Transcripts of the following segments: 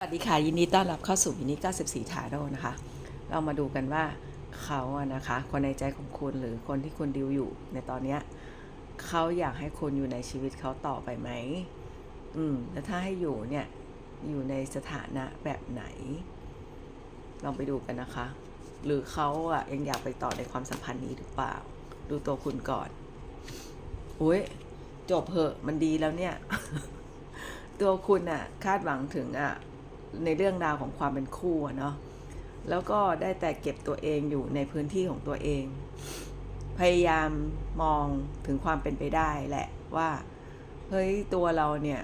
สวัสดีค่ะ ยินดีต้อนรับเข้าสู่ยินดี94 ทาโร่นะคะ เรามาดูกันว่าเขาอะนะคะ คนในใจของคุณหรือคนที่คุณดิวอยู่ ในตอนเนี้ยเขาอยากให้คุณอยู่ในชีวิตเขาต่อไปไหมอืมแล้วถ้าให้อยู่เนี่ย อยู่ในสถานะแบบไหน ลองไปดูกันนะคะ หรือเขาอะยังอยากไปต่อในความสัมพันธ์นี้หรือเปล่า ดูตัวคุณก่อนอุ้ยจบเหอะมันดีแล้วเนี่ย ตัวคุณอะคาดหวังถึงอะ ในเรื่องราวของความเป็นคู่เนาะแล้วก็ได้แต่เก็บตัวเองอยู่ในพื้นที่ของตัวเอง พยายามมองถึงความเป็นไปได้แหละว่าเฮ้ยตัวเราเนี่ย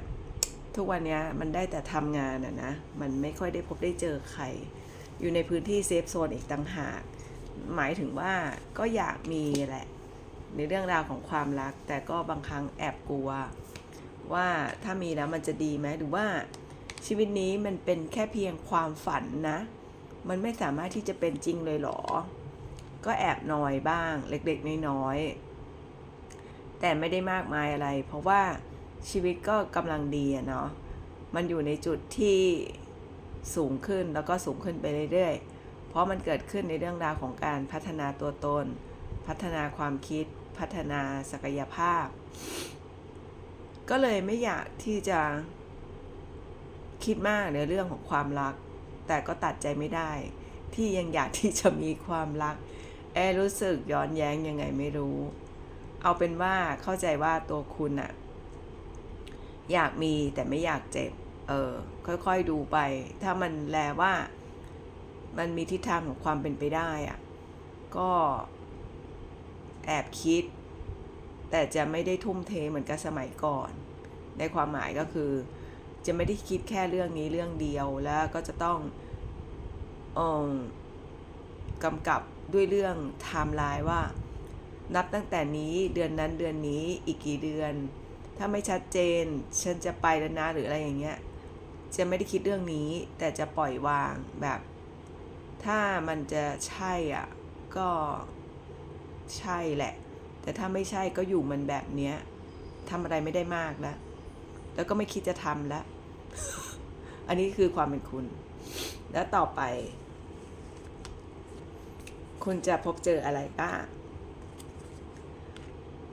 ทุกวันนี้มันได้แต่ทำงานอะนะ มันไม่ค่อยได้พบได้เจอใคร อยู่ในพื้นที่เซฟโซนอีกต่างหาก หมายถึงว่าก็อยากมีแหละ ในเรื่องราวของความรัก แต่ก็บางครั้งแอบกลัว ว่าถ้ามีแล้วมันจะดีไหมหรือว่า ชีวิตนี้มันเป็นแค่เพียงความฝันนะ มันไม่สามารถที่จะเป็นจริงเลยหรอ ก็แอบนอยบ้างเล็กๆน้อยๆ แต่ไม่ได้มากมายอะไร เพราะว่าชีวิตก็กำลังดีอะเนาะ มันอยู่ในจุดที่สูงขึ้นแล้วก็สูงขึ้นไปเรื่อยๆ เพราะมันเกิดขึ้นในเรื่องราวของการพัฒนาตัวตน พัฒนาความคิด พัฒนาศักยภาพ ก็เลยไม่อยากที่จะ คิดมากในเรื่องของความรัก แต่ก็ตัดใจไม่ได้ที่ยังอยากที่จะมีความรัก แอร์รู้สึกย้อนแย้งยังไงไม่รู้ เอาเป็นว่าเข้าใจว่าตัวคุณอะอยากมีแต่ไม่อยากเจ็บ เออ ค่อยๆดูไป ถ้ามันแลว่า มันมีทิศทางของความเป็นไปได้อะก็แอบคิด แต่จะไม่ได้ทุ่มเทเหมือนกับสมัยก่อน ในความหมายก็คือ จะไม่ได้คิดแค่เรื่องนี้เรื่องเดียวแล้วก็จะต้องออกำกับด้วยเรื่องไทม์ไลน์ว่า นับตั้งแต่นี้เดือนนั้นเดือนนี้อีกกี่เดือน ถ้าไม่ชัดเจน ฉันจะไปแล้วนะหรืออะไรอย่างเงี้ยจะไม่ได้คิดเรื่องนี้ แต่จะปล่อยวางแบบ ถ้ามันจะใช่อะก็ใช่แหละ แต่ถ้าไม่ใช่ก็อยู่มันแบบเนี้ยทำอะไรไม่ได้มากแล้ว แล้วก็ไม่คิดจะทำแล้ว อันนี้คือความเป็นคุณ แล้วต่อไป คุณจะพบเจออะไรบ้าง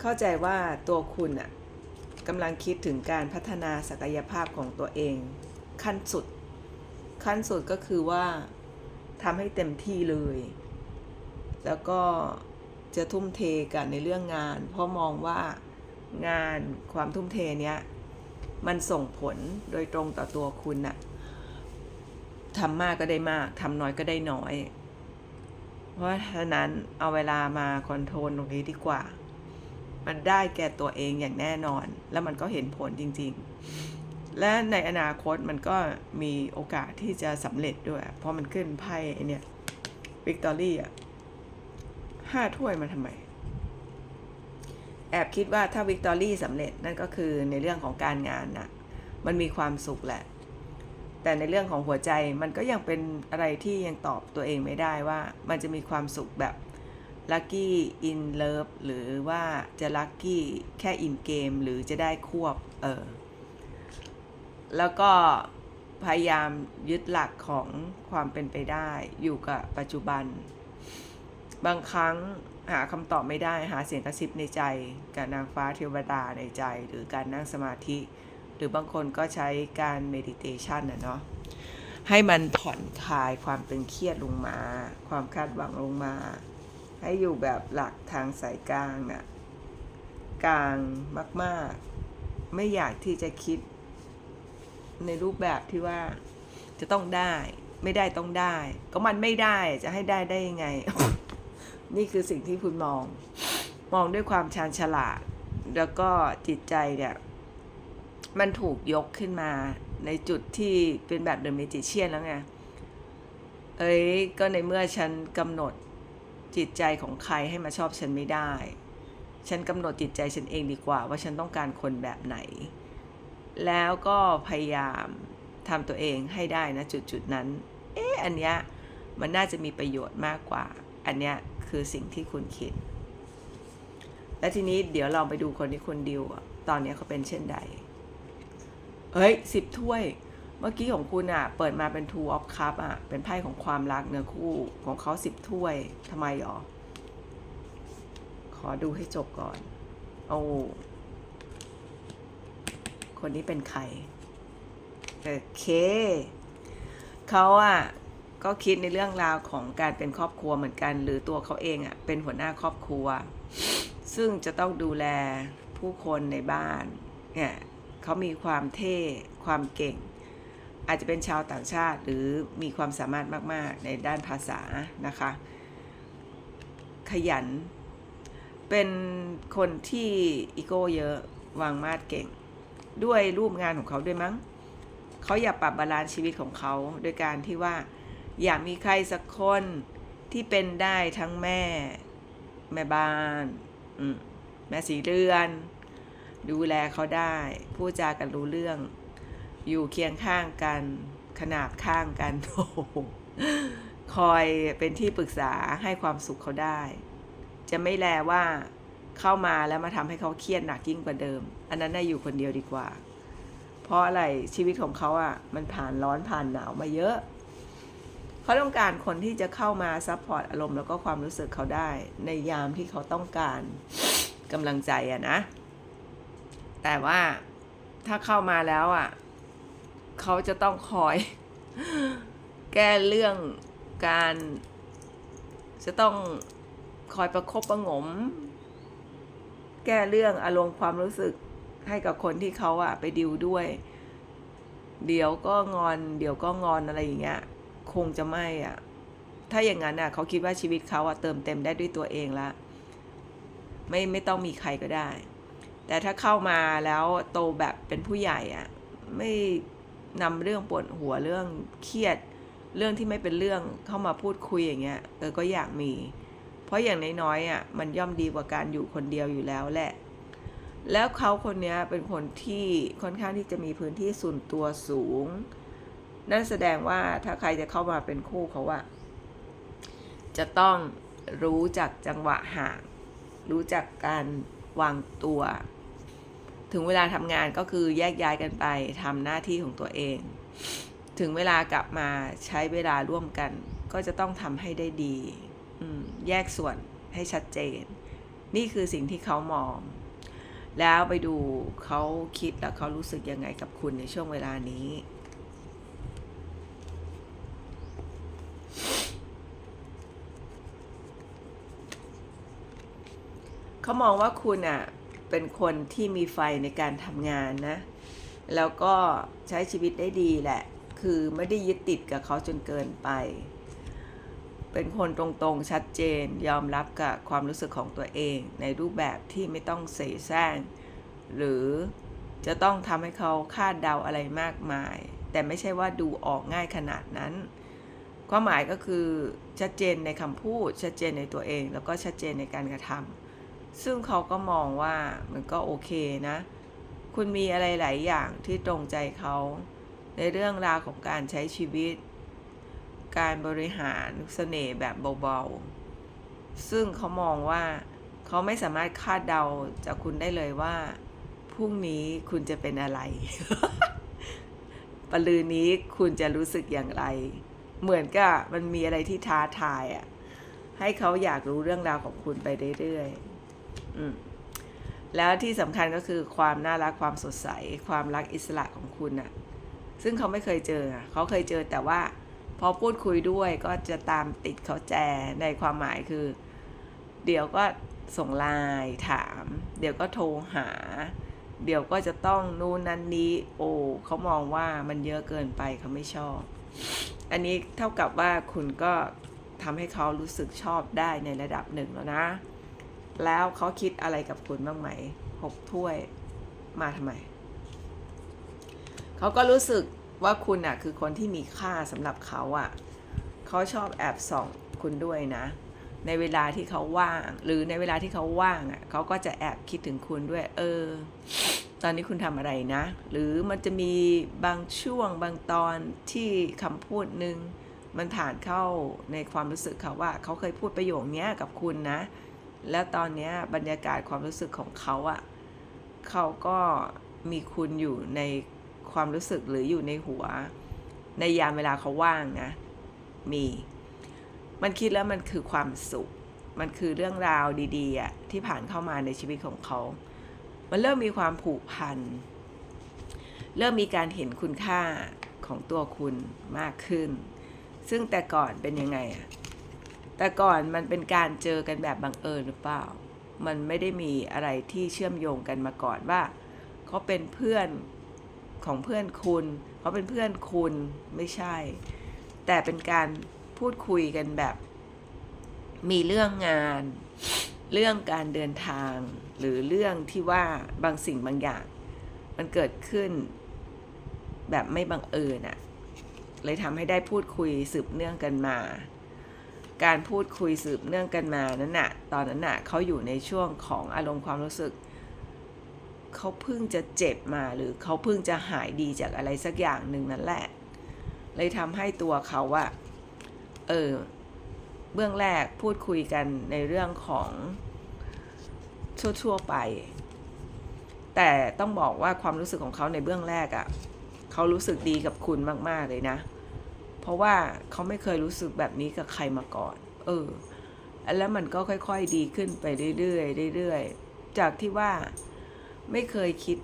เข้าใจว่าตัวคุณอะกำลังคิดถึงการพัฒนาศักยภาพของตัวเอง ขั้นสุด ขั้นสุดก็คือว่าทำให้เต็มที่เลย แล้วก็จะทุ่มเทกันในเรื่องงาน เพราะมองว่างานความทุ่มเทเนี้ย มันส่งผลโดยตรงต่อตัวคุณน่ะทำมากก็ได้มากทำน้อยก็ได้น้อย เพราะฉะนั้นเอาเวลามาคอนโทรลตรงนี้ดีกว่า มันได้แก่ตัวเองอย่างแน่นอน แล้วมันก็เห็นผลจริง ๆ และในอนาคตมันก็มีโอกาสที่จะสำเร็จด้วย เพราะมันขึ้นไพ่เนี่ยวิกตอรี่อะห้าถ้วยมาทำไม แอบคิดว่าถ้าวิกตอรี่สำเร็จนั่นก็คือในเรื่องของการงานนะมันมีความสุขแหละ แต่ในเรื่องของหัวใจมันก็ยังเป็นอะไรที่ยังตอบตัวเองไม่ได้ว่า มันจะมีความสุขแบบลัคกี้อินเลิฟหรือว่าจะลัคกี้แค่อินเกมหรือจะได้ควบเออแล้วก็พยายามยึดหลักของความเป็นไปได้อยู่กับปัจจุบัน บางครั้ง หาคำตอบไม่ได้หาเสียงกระซิบในใจกับนางฟ้าเทวดาในใจ หรือการนั่งสมาธิ หรือบางคนก็ใช้การเมดิเทชันนะเนาะให้มันผ่อนคลายความตึงเครียดลงมา ความคาดหวังลงมา ให้อยู่แบบหลักทางสายกลางน่ะกลางมาก ๆ ไม่อยากที่จะคิด ในรูปแบบที่ว่าจะต้องได้ ไม่ได้ต้องได้ ก็มันไม่ได้จะให้ได้ได้ยังไง นี่คือสิ่งที่คุณมอง มองด้วยความชาญฉลาด แล้วก็จิตใจเนี่ยมันถูกยกขึ้นมาในจุดที่เป็นแบบเดอะเมจิเชียนแล้วไง เอ้ย ก็ในเมื่อฉันกำหนดจิตใจของใครให้มาชอบฉันไม่ได้ ฉันกำหนดจิตใจฉันเองดีกว่า ว่าฉันต้องการคนแบบไหน แล้วก็พยายามทำตัวเองให้ได้นะจุดจุดนั้น เอ๊ะ อันเนี้ยมันน่าจะมีประโยชน์มากกว่า อันเนี้ย คือสิ่งที่คุณคิด และทีนี้เดี๋ยวเราไปดูคนที่คุณดิวอะตอนนี้เขาเป็นเช่นใด เฮ้ยสิบถ้วย เมื่อกี้ของคุณอะเปิดมาเป็น two of cup อะเป็นไพ่ของความรักเนื้อคู่ของเขาสิบถ้วยทำไมหรอ ขอดูให้จบก่อน โอ้คนนี้เป็นใครโอเค เขาอะ ก็คิดในเรื่องราวของการเป็นครอบครัวเหมือนกัน หรือตัวเขาเองอะเป็นหัวหน้าครอบครัว ซึ่งจะต้องดูแลผู้คนในบ้านเนี่ยเขามีความเท่ความเก่ง อาจจะเป็นชาวต่างชาติหรือมีความสามารถมาก ๆ ในด้านภาษานะคะ ขยัน เป็นคนที่อีโก้เยอะวางมาดเก่ง ด้วยรูปงานของเขาด้วยมั้งเขาอยากปรับบาลานซ์ชีวิตของเขาโดยการที่ว่า อยากมีใครสักคนที่เป็นได้ทั้งแม่ แม่บ้านแม่สีเรือน ดูแลเขาได้พูดจากันรู้เรื่อง อยู่เคียงข้างกัน ขนาบข้างกันโอ้คอยเป็นที่ปรึกษาให้ความสุขเขาได้ จะไม่แลว่าเข้ามาแล้วมาทำให้เขาเครียดหนักยิ่งกว่าเดิม อันนั้นน่าอยู่คนเดียวดีกว่า เพราะอะไรชีวิตของเขาอะ่ะ มันผ่านร้อนผ่านหนาวมาเยอะ เขาต้องการคนที่จะเข้ามาซัพพอร์ตอารมณ์แล้วก็ความรู้สึกเขาได้ ในยามที่เขาต้องการกำลังใจอะนะ แต่ว่าถ้าเข้ามาแล้วอะ่ะเขาจะต้องคอย แก้เรื่องการ จะต้องคอยประคบประงม แก้เรื่องอารมณ์ความรู้สึกให้กับคนที่เขาอะไปดิวด้วย เดี๋ยวก็งอน เดี๋ยวก็งอนอะไรอย่างเงี้ย คงจะไม่อะถ้าอย่างนั้นอะเขาคิดว่าชีวิตเขาอะเติมเต็มได้ด้วยตัวเองละ ไม่ไม่ต้องมีใครก็ได้ แต่ถ้าเข้ามาแล้วโตแบบเป็นผู้ใหญ่อะไม่นำเรื่องปวดหัวเรื่องเครียดเรื่องที่ไม่เป็นเรื่องเข้ามาพูดคุยอย่างเงี้ยเออก็อยากมี เพราะอย่างน้อยๆอะมันย่อมดีกว่าการอยู่คนเดียวอยู่แล้วแหละ แล้วเขาคนนี้เป็นคนที่ค่อนข้างที่จะมีพื้นที่ส่วนตัวสูง นั่นแสดงว่าถ้าใครจะเข้ามาเป็นคู่เขาอะจะต้องรู้จักจังหวะห่าง รู้จักการวางตัว ถึงเวลาทำงานก็คือแยกย้ายกันไปทำหน้าที่ของตัวเอง ถึงเวลากลับมาใช้เวลาร่วมกัน ก็จะต้องทำให้ได้ดี แยกส่วนให้ชัดเจน นี่คือสิ่งที่เขามอง แล้วไปดูเขาคิดแล้วเขารู้สึกยังไงกับคุณในช่วงเวลานี้ เขามองว่าคุณอะเป็นคนที่มีไฟในการทำงานนะ แล้วก็ใช้ชีวิตได้ดีแหละ คือไม่ได้ยึดติดกับเขาจนเกินไป เป็นคนตรงๆชัดเจนยอมรับกับความรู้สึกของตัวเอง ในรูปแบบที่ไม่ต้องเสแสร้งหรือจะต้องทำให้เขาคาดเดาอะไรมากมาย แต่ไม่ใช่ว่าดูออกง่ายขนาดนั้นความหมายก็คือชัดเจนในคำพูดชัดเจนในตัวเอง แล้วก็ชัดเจนในการกระทำ ซึ่งเขาก็มองว่ามันก็โอเคนะ คุณมีอะไรหลายอย่างที่ตรงใจเขา ในเรื่องราวของการใช้ชีวิต การบริหารเสน่ห์แบบเบาๆ ซึ่งเขามองว่าเขาไม่สามารถคาดเดาจากคุณได้เลยว่าพรุ่งนี้คุณจะเป็นอะไรปลือนี้คุณจะรู้สึกอย่างไร เหมือนกับมันมีอะไรที่ท้าทายอะ่ะ ให้เขาอยากรู้เรื่องราวของคุณไปเรื่อยๆ แล้วที่สำคัญก็คือความน่ารักความสดใส ความรักอิสระของคุณน่ะซึ่งเขาไม่เคยเจอ เขาเคยเจอแต่ว่าพอพูดคุยด้วยก็จะตามติดเขาแจในความหมายคือ เดี๋ยวก็ส่งไลน์ถาม เดี๋ยวก็โทรหา เดี๋ยวก็จะต้องนู่นนั่นนี้ โอ้เขามองว่ามันเยอะเกินไปเขาไม่ชอบ อันนี้เท่ากับว่าคุณก็ทำให้เขารู้สึกชอบได้ในระดับหนึ่งแล้วนะ แล้วเขาคิดอะไรกับคุณบ้างไหมหกถ้วยมาทำไม เขาก็รู้สึกว่าคุณอะคือคนที่มีค่าสำหรับเขาอะเขาชอบแอบส่องคุณด้วยนะ ในเวลาที่เขาว่าง หรือในเวลาที่เขาว่างอะเขาก็จะแอบคิดถึงคุณด้วย เออ ตอนนี้คุณทำอะไรนะ หรือมันจะมีบางช่วงบางตอนที่คำพูดหนึ่งมันผ่านเข้าในความรู้สึกเขาว่า เขาเคยพูดประโยคนี้กับคุณนะ แล้วตอนนี้บรรยากาศความรู้สึกของเขาอะ่ะเขาก็มีคุณอยู่ในความรู้สึกหรืออยู่ในหัว ในยามเวลาเขาว่างนะ มี มันคิดแล้วมันคือความสุข มันคือเรื่องราวดีๆอะที่ผ่านเข้ามาในชีวิตของเขา มันเริ่มมีความผูกพัน เริ่มมีการเห็นคุณค่าของตัวคุณมากขึ้น ซึ่งแต่ก่อนเป็นยังไงอะ แต่ก่อนมันเป็นการเจอกันแบบบังเอิญหรือเปล่า มันไม่ได้มีอะไรที่เชื่อมโยงกันมาก่อนว่าเขาเป็นเพื่อนของเพื่อนคุณเขาเป็นเพื่อนคุณไม่ใช่ แต่เป็นการพูดคุยกันแบบ มีเรื่องงาน เรื่องการเดินทาง หรือเรื่องที่ว่าบางสิ่งบางอย่าง มันเกิดขึ้นแบบไม่บังเอิญอะเลยทำให้ได้พูดคุยสืบเนื่องกันมา การพูดคุยสืบเนื่องกันมานั้นน่ะ ตอนนั้นน่ะเขาอยู่ในช่วงของอารมณ์ความรู้สึก เขาเพิ่งจะเจ็บมาหรือเขาเพิ่งจะหายดีจากอะไรสักอย่างหนึ่งนั่นแหละ เลยทำให้ตัวเขาอะเออ เบื้องแรกพูดคุยกันในเรื่องของทั่วๆไป แต่ต้องบอกว่าความรู้สึกของเขาในเบื้องแรกอะเขารู้สึกดีกับคุณมากๆเลยนะเเพราะว่าเขาไม่เคยรู้สึกแบบนี้กับใครมาก่อน เออ แล้วมันก็ค่อยๆดีขึ้นไปเรื่อยๆเรื่อยๆ จากที่ว่าไม่เคยคิด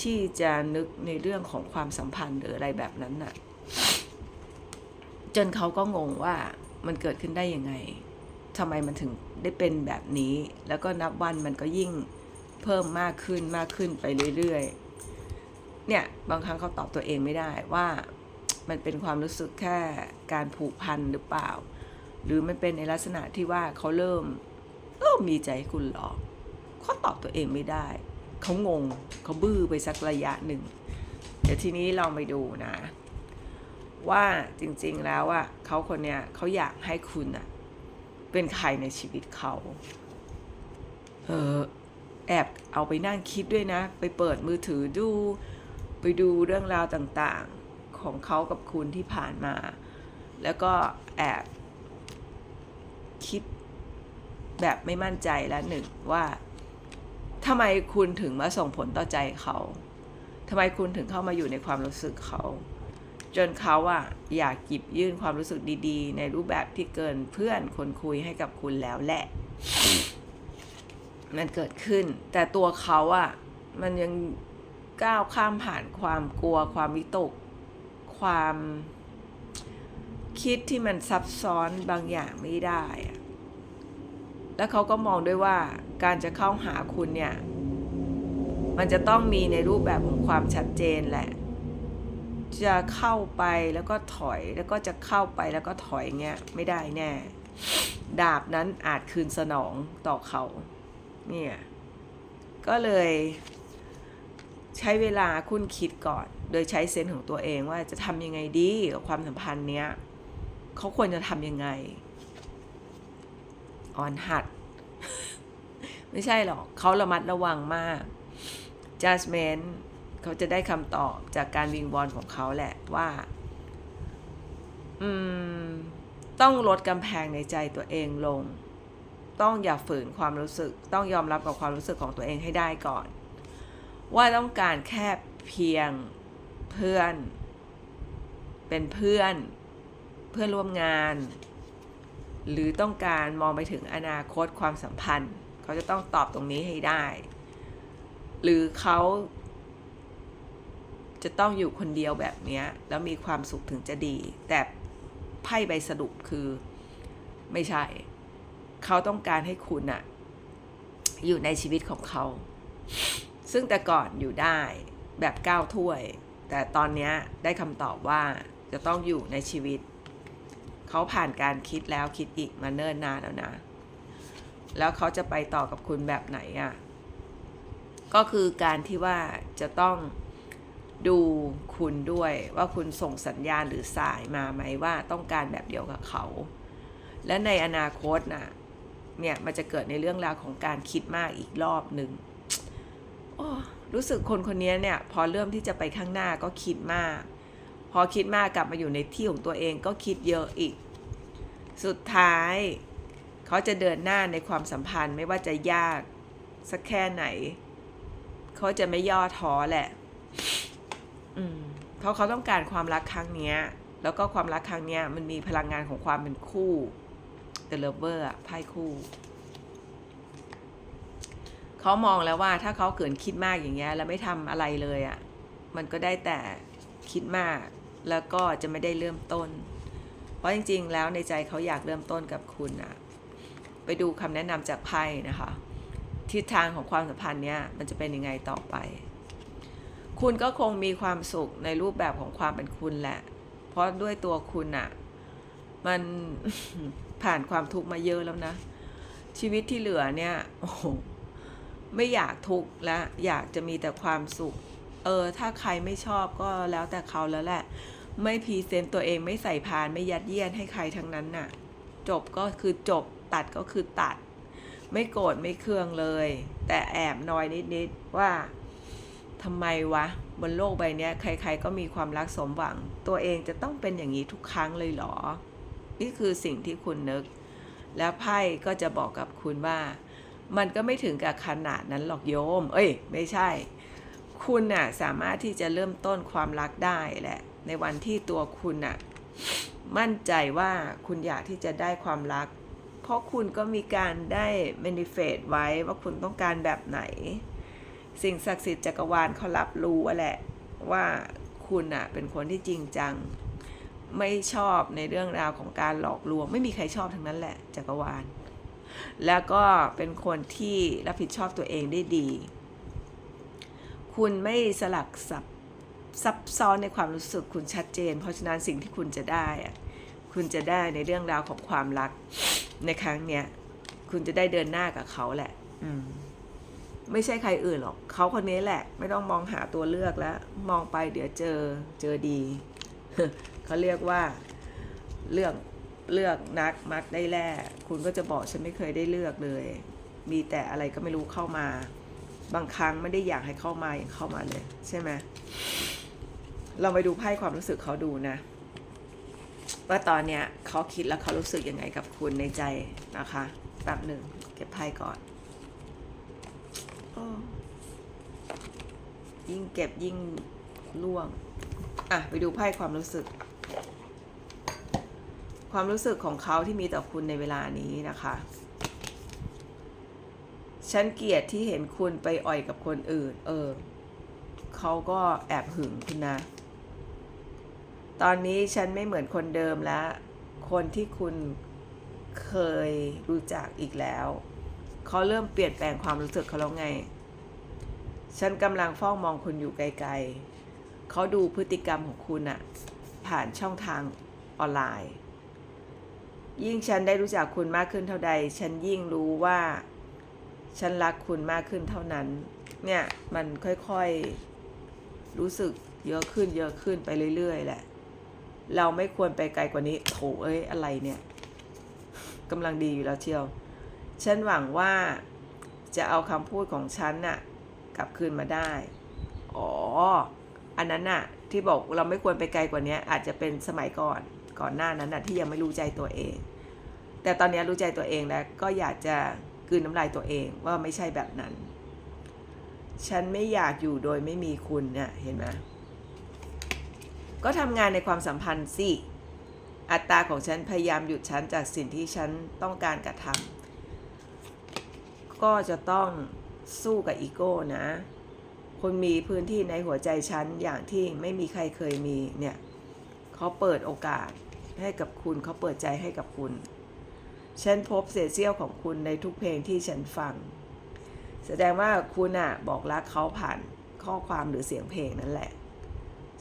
ที่จะนึกในเรื่องของความสัมพันธ์หรืออะไรแบบนั้นน่ะ จนเขาก็งงว่ามันเกิดขึ้นได้ยังไงทำไมมันถึงได้เป็นแบบนี้ แล้วก็นับวันมันก็ยิ่งเพิ่มมากขึ้นมากขึ้นไปเรื่อยๆ เนี่ย บางครั้งเขาตอบตัวเองไม่ได้ว่า มันเป็นความรู้สึกแค่การผูกพันหรือเปล่า หรือมันเป็นในลักษณะที่ว่าเขาเริ่มเริ่มมีใจใคุณหรอเขาตอบตัวเองไม่ได้ เขางงเขาบื้อไปสักระยะหนึ่ง เดี๋ยวทีนี้เราไปดูนะ ว่าจริงๆแล้วอะเขาคนเนี้ยเขาอยากให้คุณอะเป็นใครในชีวิตเขาเออแอบเอาไปนั่งคิดด้วยนะ ไปเปิดมือถือดู ไปดูเรื่องราวต่างๆ ของเขากับคุณที่ผ่านมา แล้วก็แอบคิดแบบไม่มั่นใจแล้วหนึ่งว่าทำไมคุณถึงมาส่งผลต่อใจเขาทำไมคุณถึงเข้ามาอยู่ในความรู้สึกเขา จนเขาอะอยากหยิบยื่นความรู้สึกดีๆ ในรูปแบบที่เกินเพื่อนคนคุยให้กับคุณแล้วแหละ มันเกิดขึ้น แต่ตัวเขาอะมันยังก้าวข้ามผ่านความกลัวความวิตก ความคิดที่มันซับซ้อนบางอย่างไม่ได้ แล้วเขาก็มองด้วยว่าการจะเข้าหาคุณเนี่ย มันจะต้องมีในรูปแบบของความชัดเจนแหละ จะเข้าไปแล้วก็ถอยแล้วก็จะเข้าไปแล้วก็ถอยเงี้ยไม่ได้แน่ ดาบนั้นอาจคืนสนองต่อเขา เนี่ย ก็เลย ใช้เวลาคุณคิดก่อน โดยใช้เซนส์ของตัวเองว่าจะทำยังไงดีกับความสัมพันธ์เนี้ยเขาควรจะทำยังไง อ่อนหัด ไม่ใช่หรอกเขาระมัดระวังมาก judgment เขาจะได้คำตอบจากการวิงวอนของเขาแหละว่า อืม ต้องลดกำแพงในใจตัวเองลง ต้องอย่าฝืนความรู้สึก ต้องยอมรับกับความรู้สึกของตัวเองให้ได้ก่อน ว่าต้องการแค่เพียงเพื่อน เป็นเพื่อนเพื่อนร่วมงาน หรือต้องการมองไปถึงอนาคตความสัมพันธ์ เขาจะต้องตอบตรงนี้ให้ได้ หรือเขาจะต้องอยู่คนเดียวแบบนี้แล้วมีความสุขถึงจะดี แต่ไพ่ใบสรุปคือไม่ใช่ เขาต้องการให้คุณอะอยู่ในชีวิตของเขา ซึ่งแต่ก่อนอยู่ได้แบบก้าวถ้วย แต่ตอนนี้ได้คำตอบว่าจะต้องอยู่ในชีวิต เขาผ่านการคิดแล้วคิดอีกมาเนิ่นนานแล้วนะ แล้วเขาจะไปต่อกับคุณแบบไหนอะ่ะ ก็คือการที่ว่าจะต้องดูคุณด้วยว่าคุณส่งสัญญาณหรือสายมาไหมว่าต้องการแบบเดียวกับเขา และในอนาคตน่ะเนี่ยมันจะเกิดในเรื่องราวของการคิดมากอีกรอบหนึ่ง รู้สึกคนคนนี้เนี่ยพอเริ่มที่จะไปข้างหน้าก็คิดมาก พอคิดมากกลับมาอยู่ในที่ของตัวเองก็คิดเยอะอีก สุดท้าย เขาจะเดินหน้าในความสัมพันธ์ไม่ว่าจะยากสักแค่ไหน เขาจะไม่ย่อท้อแหละ อืมเพราะเขาต้องการความรักครั้งเนี้ย แล้วก็ความรักครั้งเนี้ยมันมีพลังงานของความเป็นคู่ The Lover อะไพ่คู่ เขามองแล้วว่าถ้าเขาเกินคิดมากอย่างเงี้ยแล้วไม่ทำอะไรเลยอะ่ะมันก็ได้แต่คิดมาก แล้วก็จะไม่ได้เริ่มต้น เพราะจริง ๆ แล้วในใจเขาอยากเริ่มต้นกับคุณอะไปดูคำแนะนำจากไพ่นะคะทิศทางของความสัมพันธ์เนี้ยมันจะเป็นยังไงต่อไป คุณก็คงมีความสุขในรูปแบบของความเป็นคุณแหละ เพราะด้วยตัวคุณอะมันผ่านความทุกข์มาเยอะแล้วนะ ชีวิตที่เหลือเนี่ยโอ้ ไม่อยากทุกข์และอยากจะมีแต่ความสุข เออ ถ้าใครไม่ชอบก็แล้วแต่เขาแล้วแหละ ไม่พรีเซนต์ตัวเองไม่ใส่พานไม่ยัดเยียดให้ใครทั้งนั้นน่ะ จบก็คือจบตัดก็คือตัด ไม่โกรธไม่เคืองเลย แต่แอบน้อยนิดๆว่าทำไมวะ บนโลกใบนี้ใครๆก็มีความรักสมหวัง ตัวเองจะต้องเป็นอย่างนี้ทุกครั้งเลยเหรอ นี่คือสิ่งที่คุณนึก แล้วไพ่ก็จะบอกกับคุณว่า มันก็ไม่ถึงกับขนาดนั้นหรอกโยม เอ้ย ไม่ใช่ คุณน่ะสามารถที่จะเริ่มต้นความรักได้แหละ ในวันที่ตัวคุณน่ะมั่นใจว่าคุณอยากที่จะได้ความรัก เพราะคุณก็มีการได้เมนิเฟตไว้ว่าคุณต้องการแบบไหน สิ่งศักดิ์สิทธิ์จักรวาลเขารับรู้แหละว่าคุณน่ะเป็นคนที่จริงจัง ไม่ชอบในเรื่องราวของการหลอกลวง ไม่มีใครชอบทั้งนั้นแหละจักรวาล แล้วก็เป็นคนที่รับผิดชอบตัวเองได้ดี คุณไม่สลักซับซับซ้อนในความรู้สึกคุณชัดเจน เพราะฉะนั้นสิ่งที่คุณจะได้อะคุณจะได้ในเรื่องราวของความรักในครั้งเนี้ย คุณจะได้เดินหน้ากับเขาแหละ อืมไม่ใช่ใครอื่นหรอก เขาคนนี้แหละ ไม่ต้องมองหาตัวเลือกแล้ว มองไปเดี๋ยวเจอเจอดี เขาเรียกว่าเลือก เลือกนักมักได้แล่คุณก็จะบอกฉันไม่เคยได้เลือกเลย มีแต่อะไรก็ไม่รู้เข้ามา บางครั้งไม่ได้อยากให้เข้ามาอย่างเข้ามาเลย ใช่ไหมเราไปดูไพ่ความรู้สึกเขาดูนะ ว่าตอนเนี้ยเขาคิดแล้วเขารู้สึกยังไงกับคุณในใจนะคะแป๊บหนึ่งเก็บไพ่ก่อนอ้อยิ่งเก็บยิ่งล่วง อะ ไปดูไพ่ความรู้สึก ความรู้สึกของเขาที่มีต่อคุณในเวลานี้นะคะ ฉันเกลียดที่เห็นคุณไปอ่อยกับคนอื่น เออ เขาก็แอบหึงคุณนะ ตอนนี้ฉันไม่เหมือนคนเดิมแล้ว คนที่คุณเคยรู้จักอีกแล้ว เขาเริ่มเปลี่ยนแปลงความรู้สึกเขาแล้วไง ฉันกำลังเฝ้ามองคุณอยู่ไกลๆ เขาดูพฤติกรรมของคุณอะผ่านช่องทางออนไลน์ ยิ่งฉันได้รู้จักคุณมากขึ้นเท่าใด ฉันยิ่งรู้ว่า ฉันรักคุณมากขึ้นเท่านั้น เนี่ยมันค่อยๆ รู้สึกเยอะขึ้นเยอะขึ้นไปเรื่อยๆแหละ เราไม่ควรไปไกลกว่านี้โถเอ้ยอะไรเนี่ยกำลังดีอยู่แล้วเชียว ฉันหวังว่าจะเอาคำพูดของฉันน่ะกลับคืนมาได้ อ๋อ อันนั้นน่ะที่บอกเราไม่ควรไปไกลกว่านี้อาจจะเป็นสมัยก่อน ก่อนหน้านั้นน่ะที่ยังไม่รู้ใจตัวเอง แต่ตอนนี้รู้ใจตัวเองแล้วก็อยากจะกืนน้ำลายตัวเองว่าไม่ใช่แบบนั้น ฉันไม่อยากอยู่โดยไม่มีคุณเนี่ยเห็นไหมก็ทำงานในความสัมพันธ์สิอัตราของฉันพยายามหยุดฉันจากสิ่งที่ฉันต้องการกระทำก็จะต้องสู้กับอีโก้นะคุณมีพื้นที่ในหัวใจฉันอย่างที่ไม่มีใครเคยมีเนี่ยเขาเปิดโอกาส ให้กับคุณเขาเปิดใจให้กับคุณ ฉันพบเศษเสี้ยวของคุณในทุกเพลงที่ฉันฟัง แสดงว่าคุณอะบอกรักเขาผ่านข้อความหรือเสียงเพลงนั่นแหละ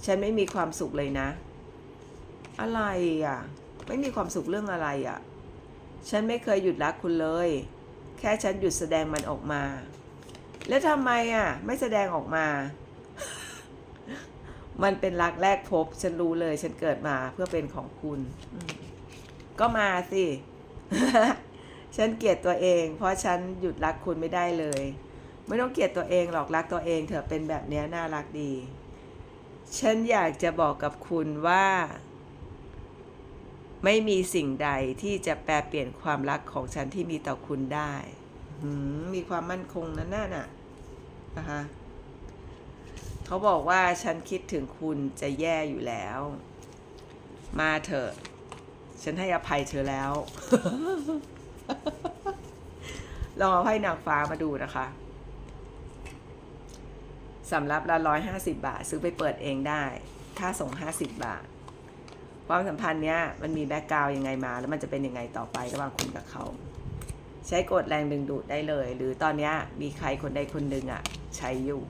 ฉันไม่มีความสุขเลยนะ อะไรอะ ไม่มีความสุขเรื่องอะไรอะ ฉันไม่เคยหยุดรักคุณเลย แค่ฉันหยุดแสดงมันออกมา แล้วทำไมอะ ไม่แสดงออกมา มันเป็นรักแรกพบ ฉันรู้เลย ฉันเกิดมาเพื่อเป็นของคุณก็มาสิ ฉันเกลียดตัวเอง เพราะฉันหยุดรักคุณไม่ได้เลย ไม่ต้องเกลียดตัวเองหรอกรักตัวเอง เถอะเป็นแบบนี้น่ารักดี ฉันอยากจะบอกกับคุณว่า ไม่มีสิ่งใดที่จะแปลเปลี่ยนความรักของฉันที่มีต่อคุณได้มมีความมั่นคงนั่นน่ะนะคะ เขาบอกว่าฉันคิดถึงคุณจะแย่อยู่แล้ว มาเถอะ ฉันให้อภัยเธอแล้ว ลองเอาไพ่นางฟ้ามาดูนะคะสำรับละร้อยห้าสิบาท ซื้อไปเปิดเองได้ค่าส่งห้าสิบบาท ความสัมพันธ์เนี้ยมันมีแบ็กกราวยังไงมา แล้วมันจะเป็นยังไงต่อไประหว่างคุณกับเขา ใช้กดแรงดึงดูดได้เลย หรือตอนเนี้ยมีใครคนใดคนหนึ่งอะใช้อยู่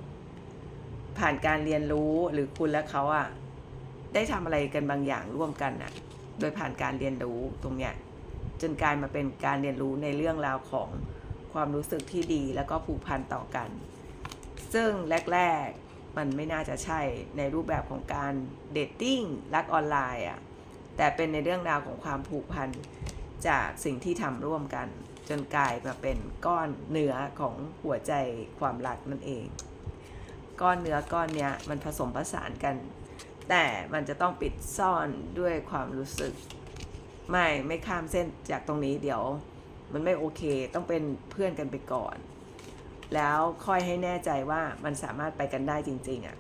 ผ่านการเรียนรู้หรือคุณและเขาอะได้ทำอะไรกันบางอย่างร่วมกันอะโดยผ่านการเรียนรู้ตรงเนี้ยจนกลายมาเป็นการเรียนรู้ในเรื่องราวของความรู้สึกที่ดีแล้วก็ผูกพันต่อกัน ซึ่งแรกๆมันไม่น่าจะใช่ในรูปแบบของการเดทติ้งรักออนไลน์อะแต่เป็นในเรื่องราวของความผูกพันจากสิ่งที่ทำร่วมกัน จนกลายมาเป็นก้อนเนื้อของหัวใจความรักนั่นเอง ก้อนเนื้อก้อนเนี้ยมันผสมผสานกัน แต่มันจะต้องปิดซ่อนด้วยความรู้สึก ไม่ไม่ข้ามเส้นจากตรงนี้เดี๋ยว มันไม่โอเคต้องเป็นเพื่อนกันไปก่อน แล้วค่อยให้แน่ใจว่ามันสามารถไปกันได้จริงๆอะ่ะ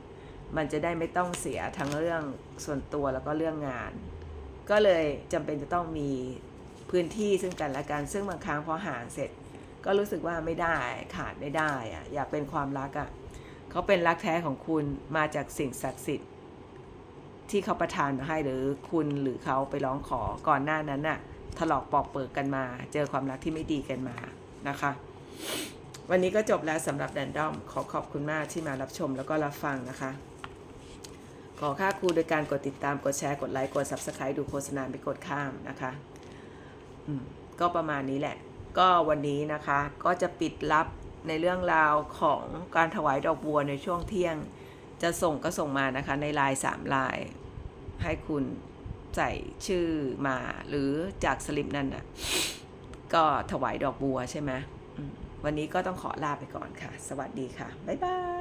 มันจะได้ไม่ต้องเสียทั้งเรื่องส่วนตัวแล้วก็เรื่องงาน ก็เลยจำเป็นจะต้องมีพื้นที่ซึ่งกันและกันซึ่งบางครั้งพอห่างเสร็จ ก็รู้สึกว่าไม่ได้ขาดไม่ได้อะอยากเป็นความรักอะ่ะ เขาเป็นรักแท้ของคุณมาจากสิ่งศักดิ์สิทธิ์ ที่เขาประทานมาให้หรือคุณหรือเขาไปร้องขอก่อนหน้านั้นน่ะถลอกปอกเปิกกันมา เจอความรักที่ไม่ดีกันมานะคะ วันนี้ก็จบแล้วสำหรับแดนดอมขอขอบคุณมากที่มารับชมแล้วก็รับฟังนะคะ ขอค่าครูโดยการกดติดตามกดแชร์กดไลค์กด Subscribe ดูโฆษณาไม่กดข้ามนะคะก็ประมาณนี้แหละ ก็วันนี้นะคะก็จะปิดรับ ในเรื่องราวของการถวายดอกบัวในช่วงเที่ยง จะส่งก็ส่งมานะคะในลายสามลาย ให้คุณใส่ชื่อมาหรือจากสลิปนั่นน่ะก็ถวายดอกบัวใช่ไหมวันนี้ก็ต้องขอลาไปก่อนค่ะ สวัสดีค่ะ บ๊ายบาย